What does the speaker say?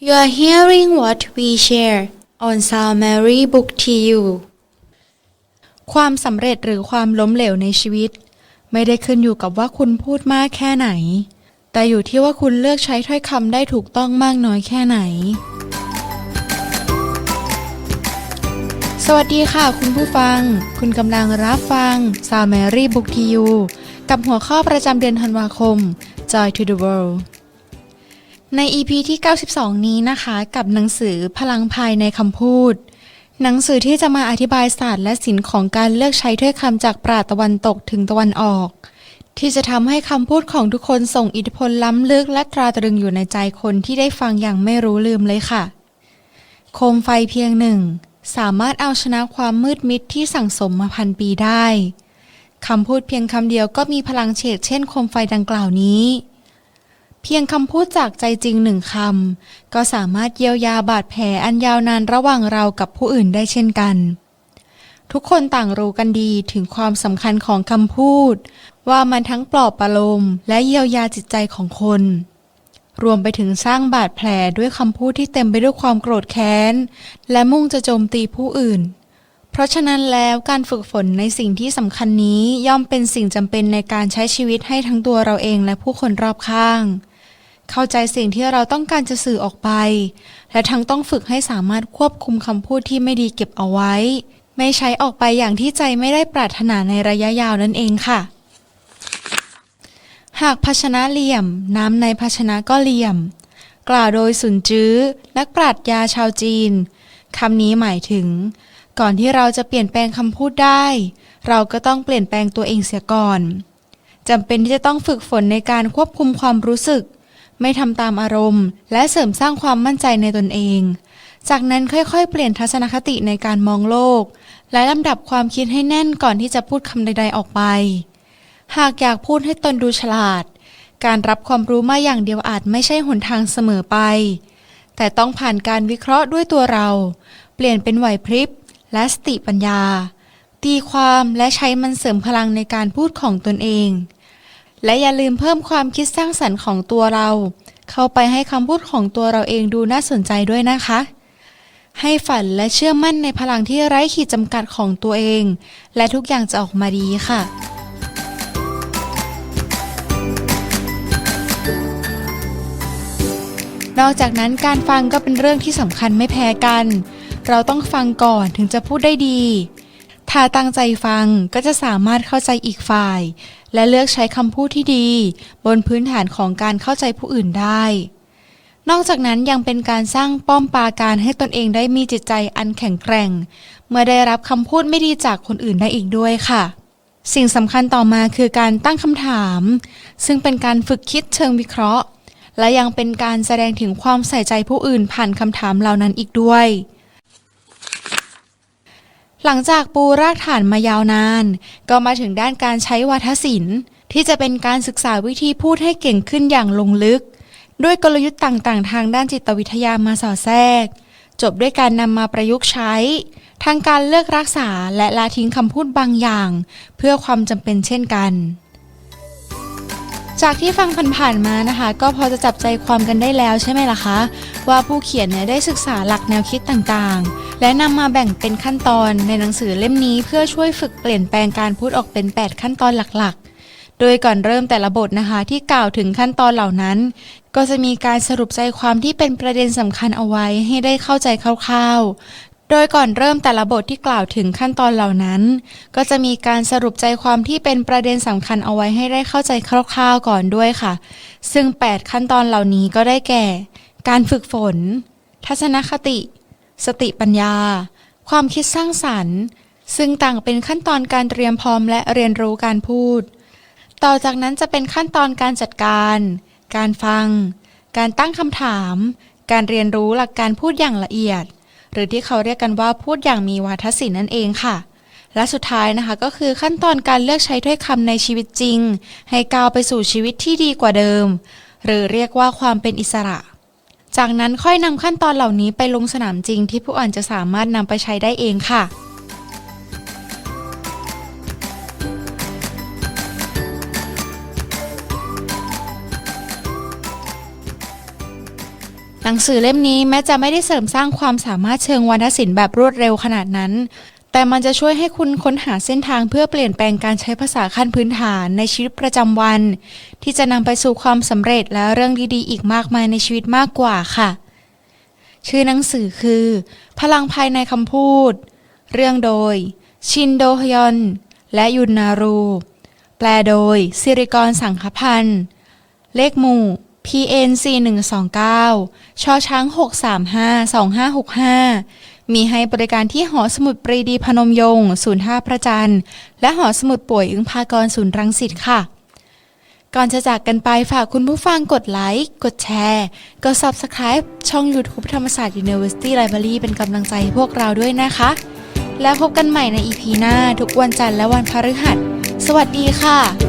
You are hearing what we share on Sound Mary Book to You ความสำเร็จหรือความล้มเหลวในชีวิต ไม่ได้ขึ้นอยู่กับว่าคุณพูดมากแค่ไหน แต่อยู่ที่ว่าคุณเลือกใช้ถ้อยคำได้ถูกต้องมากน้อยแค่ไหน สวัสดีค่ะคุณผู้ฟัง คุณกำลังรับฟัง s o u n d Mary Book to You กับหัวข้อประจำเดือนธันวาคม Joy to the World ใน EP ที่ 92 นี้นะคะ กับหนังสือพลังภายในคำพูด หนังสือที่จะมาอธิบายศาสตร์และศิลป์ของการเลือกใช้ถ้อยคำจากปราตะวันตกถึงตะวันออก ที่จะทำให้คำพูดของทุกคนส่งอิทธิพลล้ำลึกและตราตรึงอยู่ในใจคนที่ได้ฟังอย่างไม่รู้ลืมเลยค่ะ โคมไฟเพียงหนึ่ง สามารถเอาชนะความมืดมิดที่สั่งสมมาพันปีได้คำพูดเพียงคำเดียวก็มีพลังเฉดเช่นโคมไฟดังกล่าวนี้ เพียงคำพูดจากใจจริงหนึ่งคำก็สามารถเยียวยาบาดแผลอันยาวนานระหว่างเรากับผู้อื่นได้เช่นกัน ทุกคนต่างรู้กันดีถึงความสำคัญของคำพูด ว่ามันทั้งปลอบประโลมและเยียวยาจิตใจของคน รวมไปถึงสร้างบาดแผลด้วยคำพูดที่เต็มไปด้วยความโกรธแค้น และมุ่งจะโจมตีผู้อื่นเพราะฉะนั้นแล้วการฝึกฝนในสิ่งที่สำคัญนี้ย่อมเป็นสิ่งจำเป็นในการใช้ชีวิตให้ทั้งตัวเราเองและผู้คนรอบข้าง เข้าใจสิ่งที่เราต้องการจะสื่อออกไป และทั้งต้องฝึกให้สามารถควบคุมคำพูดที่ไม่ดีเก็บเอาไว้ ไม่ใช้ออกไปอย่างที่ใจไม่ได้ปรารถนาในระยะยาวนั่นเองค่ะ หากภาชนะเหลี่ยม น้ำในภาชนะก็เหลี่ยม กล่าวโดยสุนจื้อนักปราชญาชาวจีนคำนี้หมายถึง ก่อนที่เราจะเปลี่ยนแปลงคำพูดได้ เราก็ต้องเปลี่ยนแปลงตัวเองเสียก่อนจำเป็นที่จะต้องฝึกฝนในการควบคุมความรู้สึก ไม่ทำตามอารมณ์ และเสริมสร้างความมั่นใจในตนเอง จากนั้นค่อยๆ เปลี่ยนทัศนคติในการมองโลก และลำดับความคิดให้แน่นก่อนที่จะพูดคำใด ๆออกไป หากอยากพูดให้ตนดูฉลาด การรับความรู้มาอย่างเดียวอาจไม่ใช่หนทางเสมอไป แต่ต้องผ่านการวิเคราะห์ด้วยตัวเรา เปลี่ยนเป็นไหวพริบและสติปัญญา ตีความและใช้มันเสริมพลังในการพูดของตนเอง และอย่าลืมเพิ่มความคิดสร้างสรรค์ของตัวเรา เข้าไปให้คำพูดของตัวเราเองดูน่าสนใจด้วยนะคะ ให้ฝันและเชื่อมั่นในพลังที่ไร้ขีดจำกัดของตัวเอง และทุกอย่างจะออกมาดีค่ะนอกจากนั้นการฟังก็เป็นเรื่องที่สำคัญไม่แพ้กัน เราต้องฟังก่อนถึงจะพูดได้ดี ถ้าตั้งใจฟังก็จะสามารถเข้าใจอีกฝ่าย และเลือกใช้คำพูดที่ดี บนพื้นฐานของการเข้าใจผู้อื่นได้ นอกจากนั้นยังเป็นการสร้างป้อมปราการให้ตนเองได้มีจิตใจอันแข็งแกร่ง เมื่อได้รับคำพูดไม่ดีจากคนอื่นได้อีกด้วยค่ะ สิ่งสำคัญต่อมาคือการตั้งคำถาม ซึ่งเป็นการฝึกคิดเชิงวิเคราะห์ และยังเป็นการแสดงถึงความใส่ใจผู้อื่นผ่านคำถามเหล่านั้นอีกด้วย หลังจากปูรากฐานมายาวนาน ก็มาถึงด้านการใช้วาทศิลป์ ที่จะเป็นการศึกษาวิธีพูดให้เก่งขึ้นอย่างลงลึก ด้วยกลยุทธ์ต่างๆ ทางด้านจิตวิทยามาสอดแทรก จบด้วยการนำมาประยุกต์ใช้ทางการเลือกรักษาและละทิ้งคำพูดบางอย่าง เพื่อความจำเป็นเช่นกัน จากที่ฟังผ่านๆมานะคะ ก็พอจะจับใจความกันได้แล้วใช่ไหมล่ะคะ ว่าผู้เขียนเนี่ยได้ศึกษาหลักแนวคิดต่างๆ และนำมาแบ่งเป็นขั้นตอนในหนังสือเล่มนี้เพื่อช่วยฝึกเปลี่ยนแปลงการพูดออกเป็น 8 ขั้นตอนหลักๆ โดยก่อนเริ่มแต่ละบทนะคะ ที่กล่าวถึงขั้นตอนเหล่านั้น ก็จะมีการสรุปใจความที่เป็นประเด็นสำคัญเอาไว้ให้ได้เข้าใจคร่าวๆ โดยก่อนเริ่มแต่ละบทที่กล่าวถึงขั้นตอนเหล่านั้น ก็จะมีการสรุปใจความที่เป็นประเด็นสำคัญเอาไว้ให้ได้เข้าใจคร่าวๆก่อนด้วยค่ะ ซึ่ง 8 ขั้นตอนเหล่านี้ก็ได้แก่ การฝึกฝน ทัศนคติ สติปัญญา ความคิดสร้างสรรค์ ซึ่งต่างเป็นขั้นตอนการเตรียมพร้อมและเรียนรู้การพูด ต่อจากนั้นจะเป็นขั้นตอนการจัดการ การฟัง การตั้งคำถาม การเรียนรู้หลักการพูดอย่างละเอียด หรือที่เขาเรียกกันว่าพูดอย่างมีวาทศิลป์นั่นเองค่ะ และสุดท้ายนะคะก็คือขั้นตอนการเลือกใช้ถ้อยคำในชีวิตจริง ให้ก้าวไปสู่ชีวิตที่ดีกว่าเดิม หรือเรียกว่าความเป็นอิสระ จากนั้นค่อยนำขั้นตอนเหล่านี้ไปลงสนามจริงที่ผู้อ่านจะสามารถนำไปใช้ได้เองค่ะ หนังสือเล่มนี้แม้จะไม่ได้เสริมสร้างความสามารถเชิงวรรณศิลป์แบบรวดเร็วขนาดนั้น แต่มันจะช่วยให้คุณค้นหาเส้นทางเพื่อเปลี่ยนแปลงการใช้ภาษาขั้นพื้นฐานในชีวิตประจำวัน ที่จะนำไปสู่ความสำเร็จและเรื่องดีๆ อีกมากมายในชีวิตมากกว่าค่ะ ชื่อหนังสือคือ พลังภายในคำพูด เรื่องโดย ชินโดฮยอน และยุนนารู แปลโดยสิริกรสังคพันธ์เลขหมู่ PN 4129ชอช้าง 635 2565 มีให้บริการที่หอสมุดปรีดีพนมยงค์ศูนย์ท่าพระจันทร์ และหอสมุดป่วยอึ้งพากรศูนย์รังสิตค่ะ ก่อนจะจากกันไปฝากคุณผู้ฟังกดไลค์ กดแชร์ กด Subscribe ช่อง YouTube ธรรมศาสตร์ University Library เป็นกำลังใจให้พวกเราด้วยนะคะ แล้วพบกันใหม่ใน EP หน้าทุกวันจันทร์และวันพฤหัส สวัสดีค่ะ